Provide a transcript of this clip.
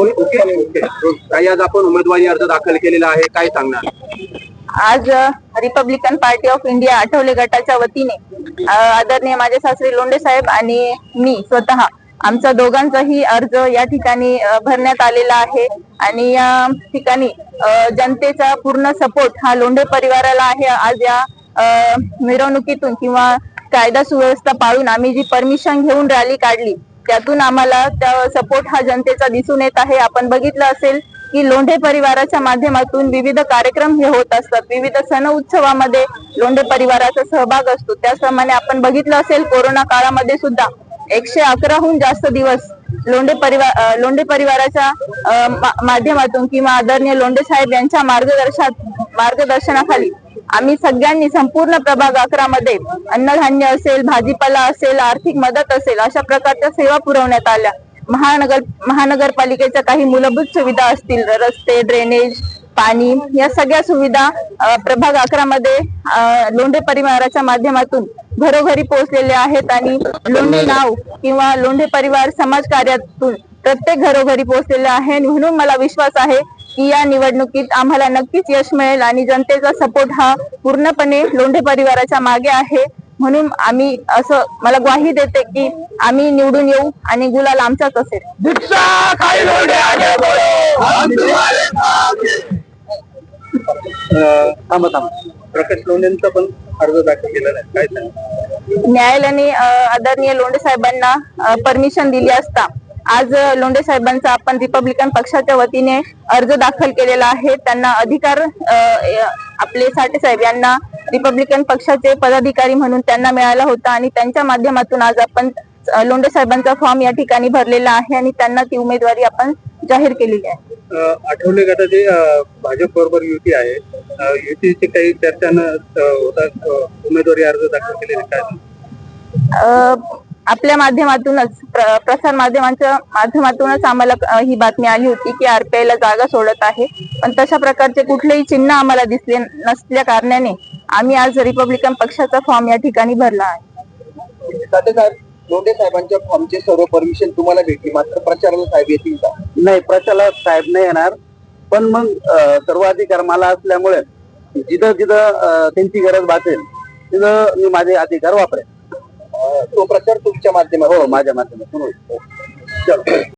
Okay okay काही आज आपण उमेदवारी अर्ज दाखल केलेला आहे काय सांगणार? आज Republican Party of India Athawale गटाच्या वतीने आदरणीय माझे सासरे लोंडे साहेब आणि मी स्वतः आमचा दोघांचाही अर्ज या ठिकाणी भरण्यात आलेला आहे. आणि या ठिकाणी जनतेचा पूर्ण सपोर्ट हा लोंढे परिवाराला आहे. आज या मिरवणुकीतून किंवा कायदा सुव्यवस्था पाळून आम्ही जी परमिशन घेऊन रॅली काढली त्यातून आम्हाला त्या सपोर्ट हा जनतेचा दिसून येत आहे. आपण बघितलं असेल की लोंढे परिवाराच्या माध्यमातून विविध कार्यक्रम हे होत असतात. विविध सण उत्सवामध्ये लोंढे परिवाराचा सहभाग असतो. त्याचप्रमाणे आपण बघितलं असेल कोरोना काळामध्ये सुद्धा एकशे अकराहून जास्त दिवस लोंढे परिवार लोंढे परिवाराच्या माध्यमातून किंवा आदरणीय लोंढे साहेब यांच्या मार्गदर्शनात मार्गदर्शनाखाली आम्ही सगळ्यांनी संपूर्ण प्रभाग अकरा मध्ये अन्नधान्य असेल भाजीपाला असेल आर्थिक मदत असेल अशा प्रकारच्या सेवा पुरवण्यात आल्या. महानगर महानगरपालिकेच्या काही मूलभूत सुविधा असतील रस्ते ड्रेनेज पाणी या सगळ्या सुविधा प्रभाग अकरा मध्ये लोंढे परिवाराच्या माध्यमातून घरोघरी पोहोचलेले आहेत आणि लोंढे नाव किंवा लोंढे परिवार समाज कार्यातून प्रत्येक घरोघरी पोहोचलेले आहे आणि म्हणून मला विश्वास आहे की या निवडणुकीत आम्हाला नक्कीच यश मिळेल आणि जनतेचा सपोर्ट हा पूर्णपणे लोंढे परिवाराच्या मागे आहे. म्हणून आम्ही असं मला ग्वाही देते की आम्ही निवडून येऊ आणि गुलाल आमचाच असेल थांबा थांबा. प्रकाश लोंढेंचा पण अर्ज दाखल केलेला आहे. काय न्यायालयाने आदरणीय लोंढे साहेबांना परमिशन दिली असता. आज लोंढे साहेबांचा आपण रिपब्लिकन पक्षाच्या वतीने अर्ज दाखल केलेला आहे. त्यांना अधिकार आपले साठे साहेब यांना रिपब्लिकन पक्षाचे पदाधिकारी म्हणून त्यांना मिळाला होता आणि त्यांच्या माध्यमातून आज आपण लोंढे साहेबांचा फॉर्म या ठिकाणी भरलेला आहे आणि त्यांना ती उमेदवारी आपण जाहीर केलेली आहे. आठवले गटाची भाजप बरोबर युती आहे. युतीची काही चर्चा उमेदवारी अर्ज दाखल केलेले काय? आपल्या माध्यमातूनच प्र- प्रसार माध्यमांच्या माध्यमातूनच आम्हाला ही बातमी आली होती की आरपीआय ला जागा सोडत आहे. पण तशा प्रकारचे कुठलेही चिन्ह आम्हाला दिसले नसल्या कारणाने आम्ही आज रिपब्लिकन पक्षाचा फॉर्म या ठिकाणी भरला आहे. साठे साहेब लोंढे साहेबांच्या फॉर्मचे सर्व परमिशन तुम्हाला भेटली. मात्र प्रचाराला साहेब येतील का? नाही प्रचाराला साहेब नाही येणार. पण मग सर्व अधिकार मला असल्यामुळे जिथं जिथं त्यांची गरज भासेल तिथं मी माझे अधिकार वापरेन. तो प्रचार तुमच्या माध्यमातून हो माझ्या माध्यमातून होईल. हो. चलो.